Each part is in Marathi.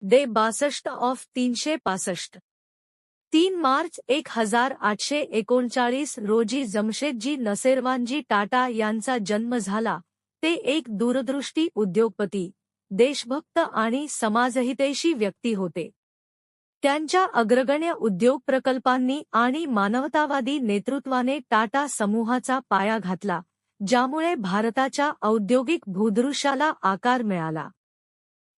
डे बासष्ट ऑफ तीनशे पासष्ट. तीन मार्च एक हजार आठशे एकोणचाळीस रोजी जमशेदजी नसेरवानजी टाटा यांचा जन्म झाला. ते एक दूरदृष्टी उद्योगपती देशभक्त आणि समाजहितैषी व्यक्ती होते. त्यांच्या अग्रगण्य उद्योग प्रकल्पांनी आणि मानवतावादी नेतृत्वाने टाटा समूहाचा पाया घातला ज्यामुळे भारताच्या औद्योगिक भूदृश्याला आकार मिळाला.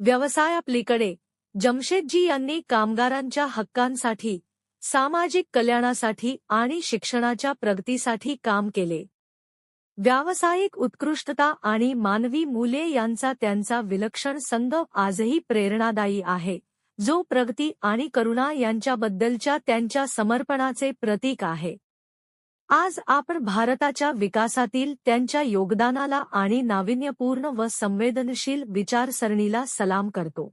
व्यवसायापलीकडे जमशेदजी यांनी कामगारांच्या हक्कांसाठी सामाजिक कल्याणासाठी आणि शिक्षणाच्या प्रगतीसाठी काम केले. व्यावसायिक उत्कृष्टता आणि मानवी मूल्ये यांचा त्यांचा विलक्षण संघ आजही प्रेरणादायी आहे जो प्रगती आणि करुणा यांच्याबद्दलच्या त्यांच्या समर्पणाचे प्रतीक आहे. आज आपण भारताच्या विकासातील त्यांच्या योगदानाला आणि नाविन्यपूर्ण व संवेदनशील विचारसरणीला सलाम करतो.